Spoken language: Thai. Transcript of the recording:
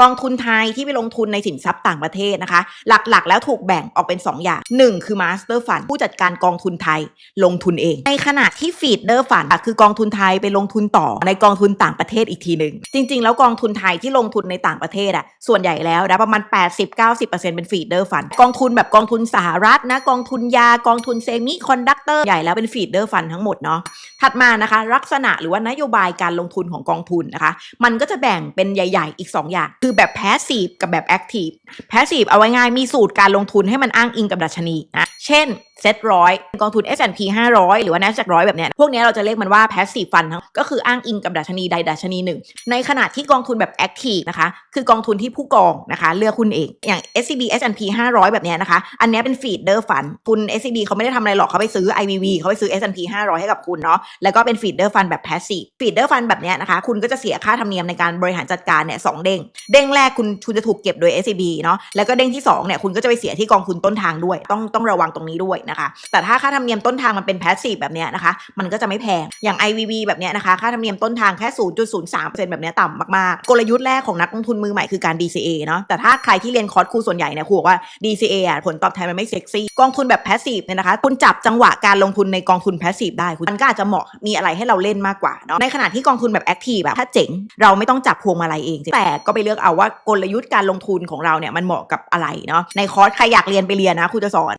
กองทุนไทยที่ไปลงทุนในสินทรัพย์ต่างประเทศนะคะ หลักๆ แล้วถูกแบ่งออกเป็น 2 อย่าง 1 คือ Master Fund ผู้จัดการกองทุนไทยลงทุนเอง ในขณะที่ Feeder Fund อะคือกองทุนไทยไปลงทุนต่อในกองทุนต่างประเทศอีกทีหนึ่งจริง ๆ แล้วกองทุนไทยที่ลงทุนในต่างประเทศอะส่วนใหญ่แล้วนะประมาณ 80-90%เป็น Feeder Fund กองทุนแบบกองทุนสหรัฐนะกองทุนยากองทุนเซมิคอนดักเตอร์ใหญ่แล้วเป็น Feeder Fund ทั้งหมดเนาะถัดมานะคะ ลักษณะหรือว่านโยบายการลงทุนของกองทุนนะคะ มันก็จะแบ่งเป็นใหญ่ ๆ อีก 2 อย่างคือแบบแพสซีฟกับแบบแอคทีฟแพสซีฟเอาไว้ง่ายมีสูตรการลงทุนให้มันอ้างอิงกับดัชนีนะเช่น เซ็ตร้อยกองทุน S&P 500 หรือว่า NASDAQ ร้อยแบบเนี้ย พวกนี้เราจะเรียกมันว่า passive fund ทั้งก็คืออ้างอิงกับดัชนีใดดัชนีหนึ่ง ในขณะที่กองทุนแบบ active นะคะ คือกองทุนที่ผู้กองนะคะ เลือกหุ้นเอง อย่าง SCB S&P 500 แบบเนี้ยนะคะ อันนี้เป็น feeder fund คุณ SCB เขาไม่ได้ทำอะไรหรอกเขาไปซื้อ IVV เขาไปซื้อ S&P 500 ให้กับคุณเนาะ แล้วก็เป็น feeder fund แบบ passive feeder fund แบบเนี้ยนะคะ คุณก็จะเสียค่าธรรมเนียมในการบริหารจัดการเนี่ยสองเด้ง เด้งแรกคุณคุณจะถูกเก็บโดย SCB เนาะ แล้วก็เด้งที่2เนี่ยคุณก็จะไปเสียที่กองทุนต้นทางด้วย ต้องต้องระวังตรงนี้ด้วยนะคะ แต่ถ้าค่าธรรมเนียมต้นทางมันเป็น passive แบบนี้นะคะ มันก็จะไม่แพง อย่าง IVV แบบนี้นะคะ ค่าธรรมเนียมต้นทางแค่ 0.03%แบบนี้ต่ำมากๆ กลยุทธ์แรกของนักลงทุนมือใหม่คือการ DCA เนาะ แต่ถ้าใครที่เรียนคอร์สครูส่วนใหญ่เนี่ยครูบอกว่า DCA อะผลตอบแทนมันไม่เซ็กซี่ กองทุนแบบ passive เนี่ยนะคะ คุณจับจังหวะการลงทุนในกองทุน passive ได้ คุณมันก็อาจจะเหมาะ มีอะไรให้เราเล่นมากกว่าเนาะ ในขณะที่กองทุนแบบ active แบบถ้าเจ๋ง เราไม่ต้องจับพวงมาลัยเอง แต่ก็ไปเลือกเอาว่ากลยุทธ์การลงทุนของเราเนี่ยมันเหมาะกับอะไรเนาะ ในคอร์สใครอยากเรียนไปเรียนนะครูจะสอน